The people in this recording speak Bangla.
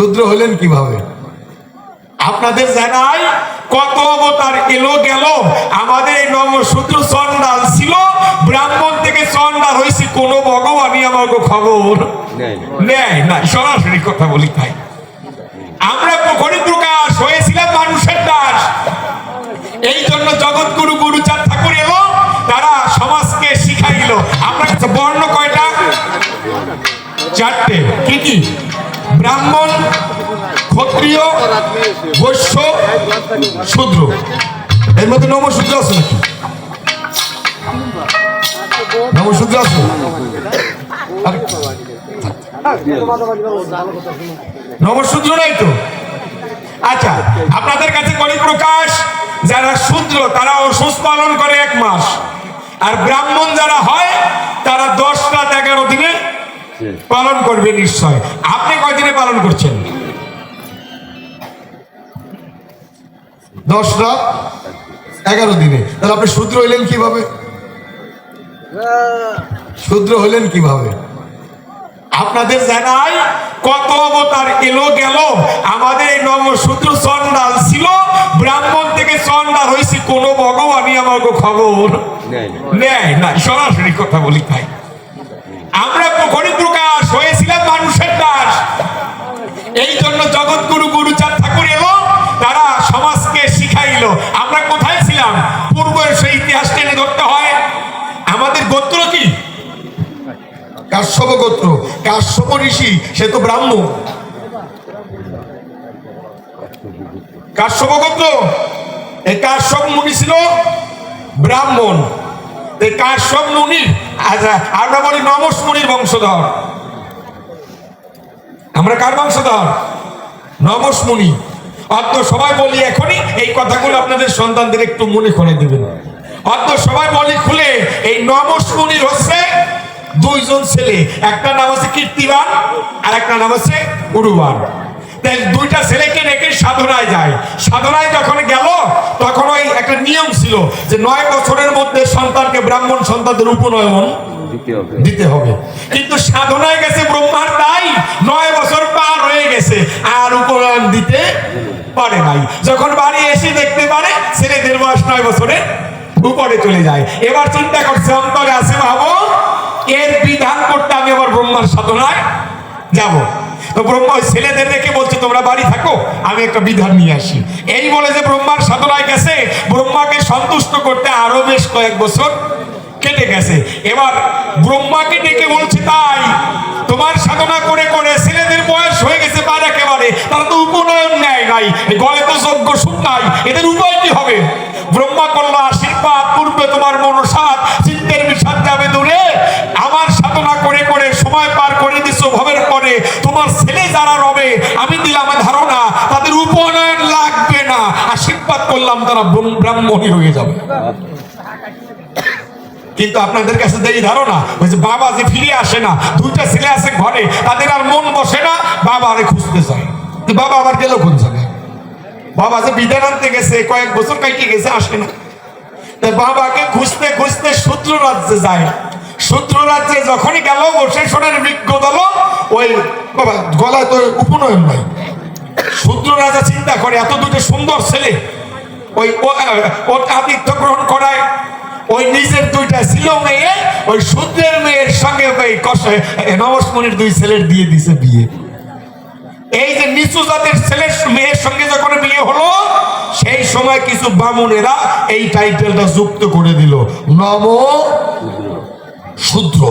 শূদ্র হলেন কীভাবে? আপনাদের জানাই কত অবতার এলো গেল। আমাদের এই নবশূদ্র চন্ডাল ছিল। ব্রাহ্মণ থেকে চন্ডাল হয়েছে কোন ভগবানই আমাকে খবর নেয় না সরাসরি কথা বলি তাই। আমরা প্রখরি প্রকাশ হয়েছিলাম মানুষের দাস। এই জন্য জগৎগুরু গুরুচাঁদ ঠাকুর এলো তারা সমাজকে শিখাইল। আমরা কাছে বর্ণ কয়টা? চারটে। কি কি? ব্রাহ্মণ, ক্ষত্রিয়, বৈশ্য, শূদ্র। এর মধ্যে নবশূদ্র আছে নাকি? নবশূদ্র আছে? নবশূদ্র নাই তো? আচ্ছা আপনাদের কাছে করি প্রকাশ, যারা শূদ্র, তারা অসুস্থ পালন করে এক মাস। আর ব্রাহ্মণ যারা হয় তারা দশ রাত এগারো দিনে পালন করবে নিশ্চয়। আপনি কয়দিনে পালন করছেন? দশ রাত এগারো দিনে। তাহলে আপনি শূদ্র হইলেন কীভাবে? শূদ্র হইলেন কীভাবে? আপনাদের জানাই কত অবতার এলো গেল। আমাদের এই নবশূদ্র চন্ডাল ছিল। ব্রাহ্মণ থেকে চন্ডাল হয়েছে। কোন ভগবানই আমাকে খবর নেয় না। সরাসরি কথা বলি তাই। আমরা প্রখরি জগৎগুরু গুরুচাঁদ ঠাকুর এলো, তারা সমাজকে শিখাইল। আমরা কোথায় ছিলাম? পূর্বের সেই ইতিহাস টেনে ধরতে হয়। আমাদের গোত্র কি? কাশ্যপ গোত্র। কাশ্যপ ঋষি, সে তো ব্রাহ্মণ। কাশ্যপ গোত্র? এই কাশ্যপ মুনি ছিল ব্রাহ্মণ। এই কাশ্যপ মুনি আমরা বলি নমস মুনির বংশধর। আমরা কার বংশধর? নমস মুনি অত সবাই বলি এখনই এই কথাগুলো আপনাদের সন্তানদের একটু মনে করে দিবেন। অত সবাই বলি খুলে এই নমস হচ্ছে দুইজন ছেলে। একটা নাম আছে কীর্তিবান আর একটা নাম আছে উরুবান তাই দুইটা ছেলেকে রেখে সাধনায় যায়। সাধনায় যখন গেল তখন ওই একটা নিয়ম ছিল যে নয় বছরের মধ্যে সন্তানকে ব্রাহ্মণ সন্তানদের উপনয়ন দিতে হবে। কিন্তু সাধনায় গেছে ব্রহ্মার তাই নয় বছর আর দিতে পারে নাই। যখন বাড়ি এসে দেখতে পারে ছেলেদের বয়স নয় বছরে উপরে চলে যায়। এবার চিন্তা করছে, অন্তরে আছে ভাবো এর বিধান করতে আমি আবার ব্রহ্মার সাধনায় যাব। তো ছেলেদের বলছে, তোমরা বাড়ি থাকো, আমি একটা বিধান নিয়ে আসি। এই বলে যে ব্রহ্মার সাধনায় গেছে, ব্রহ্মাকে সন্তুষ্ট করতে আরও বেশ কয়েক বছর কেটে গেছে। এবার ব্রহ্মাকে ডেকে বলছে, তাই তোমার সাধনা করে করে ছেলেদের বয়স তারা তো উপনয়ন নেয় নাই। গলে তো নাই। এদের উপায় কি হবে? ব্রহ্মা আশীর্বাদ পূর্বে তোমার চিত্তের বিষাদ যাবে দূরে। আমার সাধনা করে করে সময় পার করে দিছো পরে। তোমার ছেলে যারা রবে, আমি দিলাম ধারণা, তাদের উপনয়ন লাগবে না। আশীর্বাদ করলাম তারা ব্রাহ্মণী হয়ে যাবে। কিন্তু আপনাদের কাছে ধারণা, ওই যে বাবা যে ফিরে আসে না, দুইটা ছেলে আছে ঘরে, তাদের আর মন বসে না, বাবা আরে খুঁজতে চায় বাবা আবার গেল কোন জায়গায় বাবা যে বিধান আনতে গেছে কয়েক বছর কাইটে গেছে আসে না তা বাবাকে খুঁজতে খুঁজতে শত্রু রাজ্যে যায় শত্রু রাজ্যে যখনই গেল বসে সোনার বৃক্ষ দল ওই বাবা গলায় তো উপনয়ন নাই শত্রু রাজা চিন্তা করে এত দুটো সুন্দর ছেলে ওই ওর আতিথ্য গ্রহণ করায় ওই নিজের দুইটা ছিল মেয়ে ওই শূদ্রের মেয়ের সঙ্গে নবসমনির দুই ছেলের দিয়ে দিছে বিয়ে এই যে নিচু জাতের ছেলের মেয়ের সঙ্গে যখন বিয়ে হলো, সেই সময় কিছু বামুনেরা এই টাইটেলটা যুক্ত করে দিল। নব শূদ্র।